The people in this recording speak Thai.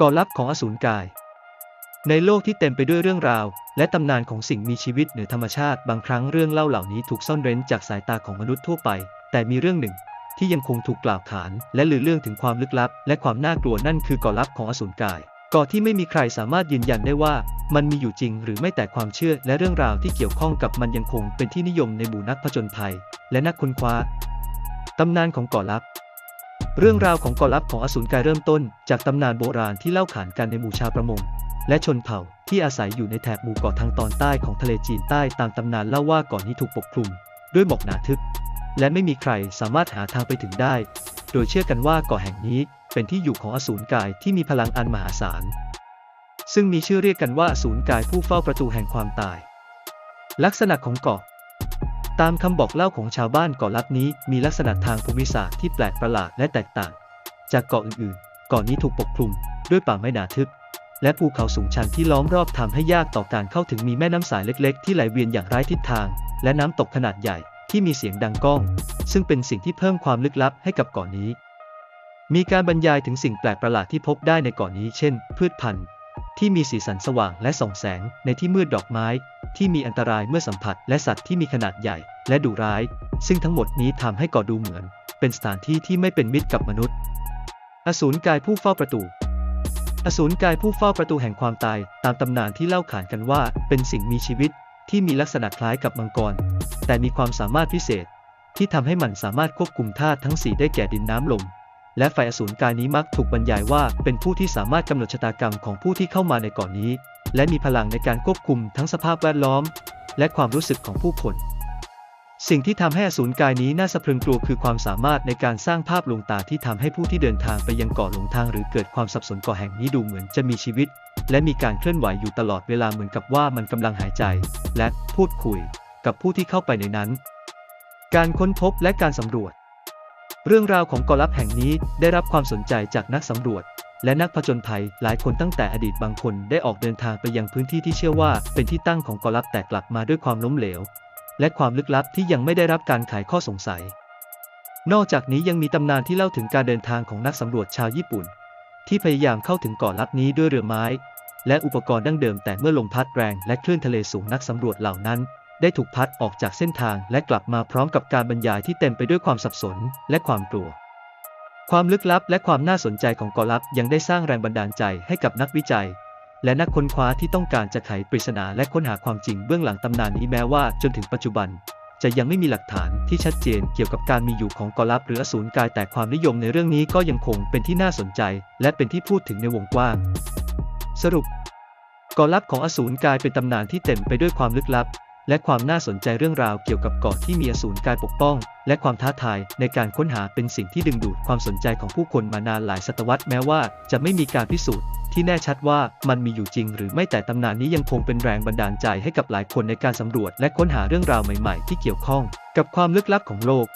ก่อลับของอสูรกาย ในโลกที่เต็มไปด้วยเรื่องราว และตำนานของสิ่งมีชีวิตเหนือธรรมชาติ บางครั้งเรื่องเล่าเหล่านี้ถูกซ่อนเร้นจากสายตาของมนุษย์ทั่วไป แต่มีเรื่องหนึ่ง ที่ยังคงถูกกล่าวขาน และลือเรื่องถึงความลึกลับ และความน่ากลัวนั่นคือก่อลับของอสูรกายก่อที่ไม่มีใครสามารถยืนยันได้ว่า มันมีอยู่จริงหรือไม่แต่ความเชื่อและเรื่องราวที่เกี่ยวข้องกับมันยังคงเป็นที่นิยมในหมู่นักผจญภัย และนักค้นคว้าตำนานของก่อลับ เรื่องราวของกอลับของอสูรกายเริ่มต้น จากตำนานโบราณที่เล่าขานกันในหมู่ชาวประมง และชนเผ่าที่อาศัยอยู่ในแถบหมู่เกาะทางตอนใต้ของทะเลจีนใต้ตามตำนานเล่าว่าเกาะนี้ถูกปกคลุม ด้วยหมอกหนาทึบ และไม่มีใครสามารถหาทางไปถึงได้ โดยเชื่อกันว่าเกาะแห่งนี้เป็นที่อยู่ของอสูรกายที่มีพลังอันมหาศาล ซึ่งมีชื่อเรียกกันว่าอสูรกายผู้เฝ้าประตูแห่งความตาย ลักษณะของเกาะ ตามคำบอกเล่าของชาวบ้านเกาะลับนี้มีลักษณะทางภูมิศาสตร์ที่แปลกประหลาดและแตกต่าง จากเกาะอื่นๆ เกาะนี้ถูกปกคลุมด้วยป่าไม้หนาทึบ และภูเขาสูงชันที่ล้อมรอบทำให้ยากต่อการเข้าถึงมีแม่น้ำสายเล็กๆ ที่ไหลเวียนอย่างไร้ทิศทาง และน้ำตกขนาดใหญ่ที่มีเสียงดังก้อง ซึ่งเป็นสิ่งที่เพิ่มความลึกลับให้กับเกาะนี้ มีการบรรยายถึงสิ่งแปลกประหลาดที่พบได้ในเกาะนี้ เช่น พืชพันธุ์ ที่มีสีสันสว่างและส่องแสงในที่มืดดอกไม้ ที่มีอันตรายเมื่อสัมผัสและสัตว์ที่มีขนาดใหญ่และดุร้าย ซึ่งทั้งหมดนี้ทำให้กาะดูเหมือน เป็นสถานที่ที่ไม่เป็นมิตรกับมนุษย์ อสูรกายผู้เฝ้าประตูอสูรกายผู้เฝ้าประตูแห่งความตายตามตำนานที่เล่าขานกันว่า เป็นสิ่งมีชีวิตที่มีลักษณะคล้ายกับมังกร แต่มีความสามารถพิเศษ ที่ทำให้มันสามารถควบคุมธาตุทั้งสี่ได้แก่ดินน้ำลม และไฟอสูรกายนี้มักถูกบรรยายว่าเป็นผู้ที่สามารถกำหนดชะตากรรมของผู้ที่เข้ามาในเกาะนี้ และมีพลังในการควบคุมทั้งสภาพแวดล้อม และความรู้สึกของผู้คน สิ่งที่ทำให้อสูรกายนี้น่าสะพรึงกลัวคือความสามารถในการสร้างภาพลวงตาที่ทำให้ผู้ที่เดินทางไปยังเกาะหลงทางหรือเกิดความสับสนเกาะแห่งนี้ดูเหมือนจะมีชีวิต และมีการเคลื่อนไหวอยู่ตลอดเวลาเหมือนกับว่ามันกำลังหายใจ และพูดคุย กับผู้ที่เข้าไปในนั้น การค้นพบและการสำรวจ เรื่องราวของเกาะลับแห่งนี้ได้รับความสนใจจากนักสำรวจ และนักผจญภัยหลายคนตั้งแต่อดีตบางคนได้ออกเดินทางไปยังพื้นที่ที่เชื่อว่าเป็นที่ตั้งของเกาะลับแต่กลับมาด้วยความล้มเหลว และความลึกลับที่ยังไม่ได้รับการไขข้อสงสัย นอกจากนี้ยังมีตำนานที่เล่าถึงการเดินทางของนักสำรวจชาวญี่ปุ่น ที่พยายามเข้าถึงเกาะลับนี้ด้วยเรือไม้ และอุปกรณ์ดั้งเดิมแต่เมื่อลมพัดแรงและคลื่นทะเลสูงนักสำรวจเหล่านั้น ได้ถูกพัดออกจากเส้นทางและกลับมาพร้อมกับการบรรยายที่เต็มไปด้วยความสับสนและความกลัว ความลึกลับและความน่าสนใจของกาะลับยังได้สร้างแรงบันดาลใจให้กับนักวิจัย และนักค้นคว้าที่ต้องการจะไขปริศนาและค้นหาความจริงเบื้องหลังตำนานนี้แม้ว่าจนถึงปัจจุบัน จะยังไม่มีหลักฐานที่ชัดเจนเกี่ยวกับการมีอยู่ของกาะลับหรืออสูรกายแต่ความนิยมในเรื่องนี้ก็ยังคงเป็นที่น่าสนใจ และเป็นที่พูดถึงในวงกว้าง สรุปกาะลับของอสูรกายเป็นตำนานที่เต็มไปด้วยความลึกลับ และความน่าสนใจเรื่องราวเกี่ยวกับเกาะที่มีอสูรกายปกป้อง และความท้าทายในการค้นหาเป็นสิ่งที่ดึงดูดความสนใจของผู้คนมานานหลายศตวรรษแม้ว่าจะไม่มีการพิสูจน์ที่แน่ชัดว่ามันมีอยู่จริงหรือไม่แต่ตำนานนี้ยังคงเป็นแรงบันดาลใจให้กับหลายคนในการสำรวจและค้นหาเรื่องราวใหม่ๆ ที่เกี่ยวข้อง กับความลึกลับของโลก